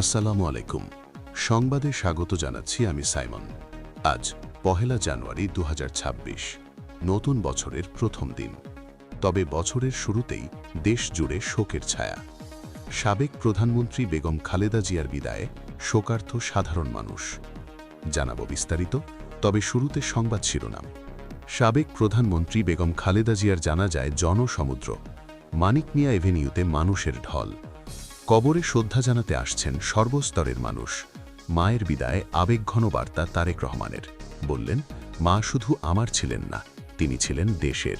আসসালামু আলাইকুম। সংবাদে স্বাগত জানাচ্ছি আমি সাইমন। আজ পহেলা জানুয়ারি দু হাজার ছাব্বিশ, নতুন বছরের প্রথম দিন। তবে বছরের শুরুতেই দেশ জুড়ে শোকের ছায়া। সাবেক প্রধানমন্ত্রী বেগম খালেদা জিয়ার বিদায়ে শোকার্থ সাধারণ মানুষ। জানাব বিস্তারিত, তবে শুরুতে সংবাদ শিরোনাম। সাবেক প্রধানমন্ত্রী বেগম খালেদা জিয়ার জানা যায়, জনসমুদ্র, মানিক মিয়া এভিনিউতে মানুষের ঢল। কবরে শ্রদ্ধা জানাতে আসছেন সর্বস্তরের মানুষ। মায়ের বিদায় আবেগঘন বার্তা তারেক রহমানের। বললেন, মা শুধু আমার ছিলেন না, তিনি ছিলেন দেশের।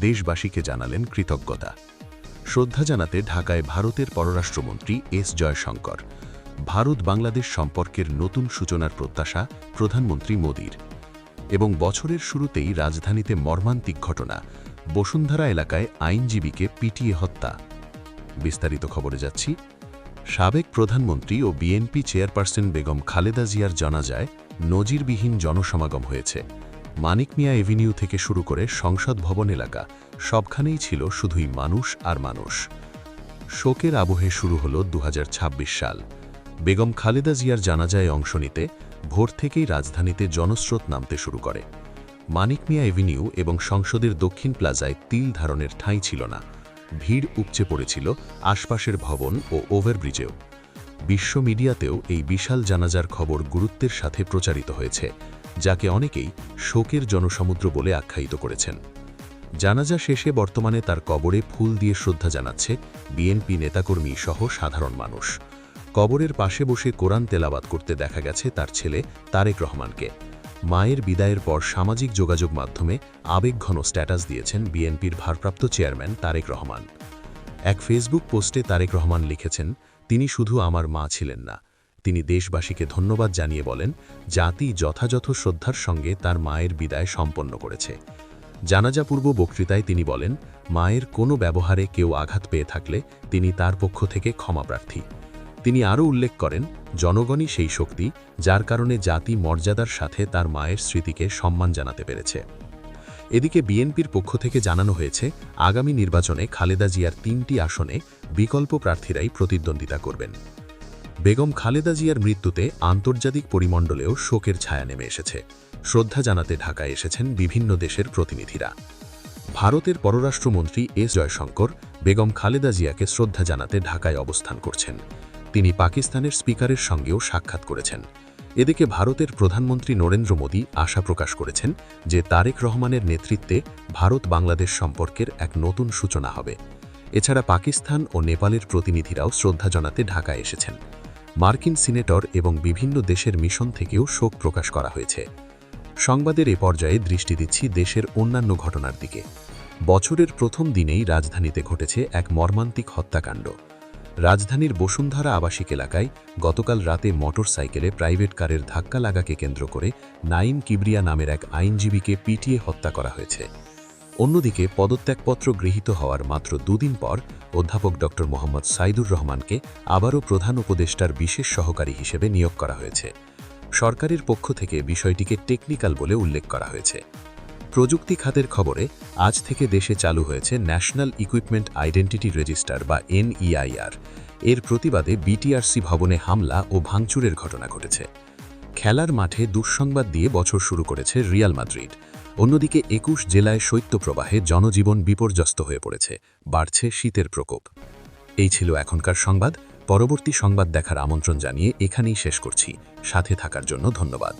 দেশবাসীকে জানালেন কৃতজ্ঞতা। শ্রদ্ধা জানাতে ঢাকায় ভারতের পররাষ্ট্রমন্ত্রী এস জয়শঙ্কর। ভারত বাংলাদেশ সম্পর্কের নতুন সূচনার প্রত্যাশা প্রধানমন্ত্রী মোদীর। এবং বছরের শুরুতেই রাজধানীতে মর্মান্তিক ঘটনা, বসুন্ধরা এলাকায় আইনজীবীকে পিটিয়ে হত্যা। বিস্তারিত খবরে যাচ্ছি। সাবেক প্রধানমন্ত্রী ও বিএনপি চেয়ারপারসন বেগম খালেদা জিয়ার জানাজায় নজিরবিহীন জনসমাগম হয়েছে। মানিক মিয়া এভিনিউ থেকে শুরু করে সংসদ ভবন এলাকা, সবখানেই ছিল শুধুই মানুষ আর মানুষ। শোকের আবহে শুরু হল দু হাজার ছাব্বিশ সাল। বেগম খালেদা জিয়ার জানাজায় অংশ নিতে ভোর থেকেই রাজধানীতে জনস্রোত নামতে শুরু করে। মানিক মিয়া এভিনিউ এবং সংসদের দক্ষিণ প্লাজায় তিল ধারণের ঠাঁই ছিল না। ভিড় উপচে পড়েছিল আশপাশের ভবন ও ওভারব্রিজেও। বিশ্ব মিডিয়াতেও এই বিশাল জানাজার খবর গুরুত্বের সাথে প্রচারিত হয়েছে, যাকে অনেকেই শোকের জনসমুদ্র বলে আখ্যায়িত করেছেন। জানাজা শেষে বর্তমানে তার কবরে ফুল দিয়ে শ্রদ্ধা জানাচ্ছে বিএনপি নেতাকর্মী সহ সাধারণ মানুষ। কবরের পাশে বসে কোরআন তেলাবাদ করতে দেখা গেছে তার ছেলে তারেক রহমানকে। মায়ের বিদায়ের পর সামাজিক যোগাযোগ মাধ্যমে আবেগঘন স্ট্যাটাস দিয়েছেন বিএনপির ভারপ্রাপ্ত চেয়ারম্যান তারেক রহমান। এক ফেসবুক পোস্টে তারেক রহমান লিখেছেন, তিনি শুধু আমার মা ছিলেন না, তিনি দেশবাসীকে ধন্যবাদ জানিয়ে বলেন, জাতি যথাযথ শ্রদ্ধার সঙ্গে তার মায়ের বিদায় সম্পন্ন করেছে। জানাজাপূর্ব বক্তৃতায় তিনি বলেন, মায়ের কোনো ব্যবহারে কেউ আঘাত পেয়ে থাকলে তিনি তার পক্ষ থেকে ক্ষমাপ্রার্থী তিনি আরও উল্লেখ করেন, জনগণই সেই শক্তি, যার কারণে জাতি মর্যাদার সাথে তার মায়ের স্মৃতিকে সম্মান জানাতে পেরেছে। এদিকে বিএনপির পক্ষ থেকে জানানো হয়েছে, আগামী নির্বাচনে খালেদা জিয়ার তিনটি আসনে বিকল্প প্রার্থীরাই প্রতিদ্বন্দ্বিতা করবেন। বেগম খালেদা জিয়ার মৃত্যুতে আন্তর্জাতিক পরিমণ্ডলেও শোকের ছায়া নেমে এসেছে। শ্রদ্ধা জানাতে ঢাকায় এসেছেন বিভিন্ন দেশের প্রতিনিধিরা। ভারতের পররাষ্ট্রমন্ত্রী এস জয়শঙ্কর বেগম খালেদা জিয়াকে শ্রদ্ধা জানাতে ঢাকায় অবস্থান করছেন। তিনি পাকিস্তানের স্পিকারের সঙ্গেও সাক্ষাৎ করেছেন। এদিকে ভারতের প্রধানমন্ত্রী নরেন্দ্র মোদী আশা প্রকাশ করেছেন যে তারেক রহমানের নেতৃত্বে ভারত বাংলাদেশ সম্পর্কের এক নতুন সূচনা হবে। এছাড়া পাকিস্তান ও নেপালের প্রতিনিধিরাও শ্রদ্ধা জানাতে ঢাকায় এসেছেন। মার্কিন সিনেটর এবং বিভিন্ন দেশের মিশন থেকেও শোক প্রকাশ করা হয়েছে। সংবাদের এ পর্যায়ে দৃষ্টি দিচ্ছি দেশের অন্যান্য ঘটনার দিকে। বছরের প্রথম দিনেই রাজধানীতে ঘটেছে এক মর্মান্তিক হত্যাকাণ্ড। রাজধানীর বসুন্ধরা আবাসিক এলাকায় গতকাল রাতে মোটর সাইকেলে প্রাইভেট কারের ধাক্কা লাগাকে কেন্দ্র করে নাইম কিবরিয়া নামের এক আইনজীবীকে পিটিয়ে হত্যা করা হয়েছে। অন্যদিকে পদত্যাগপত্র গৃহীত হওয়ার মাত্র দুদিন পর অধ্যাপক ড. মোহাম্মদ সাইদুর রহমানকে আবারও প্রধান উপদেষ্টার বিশেষ সহকারী হিসেবে নিয়োগ করা হয়েছে। সরকারের পক্ষ থেকে বিষয়টিকে টেকনিক্যাল বলে উল্লেখ করা হয়েছে। প্রযুক্তি খাতের খবরে আজ থেকে দেশে চালু হয়েছে ন্যাশনাল ইকুইপমেন্ট আইডেন্টিটি রেজিস্টার বা এনইআইআর। এর প্রতিবাদে বিটিআরসি ভবনে হামলা ও ভাঙচুরের ঘটনা ঘটেছে। খেলার মাঠে দুঃসংবাদ দিয়ে বছর শুরু করেছে রিয়াল মাদ্রিদ। অন্যদিকে একুশ জেলায় শৈত্যপ্রবাহে জনজীবন বিপর্যস্ত হয়ে পড়েছে, বাড়ছে শীতের প্রকোপ। এই ছিল এখনকার সংবাদ। পরবর্তী সংবাদ দেখার আমন্ত্রণ জানিয়ে এখানেই শেষ করছি। সাথে থাকার জন্য ধন্যবাদ।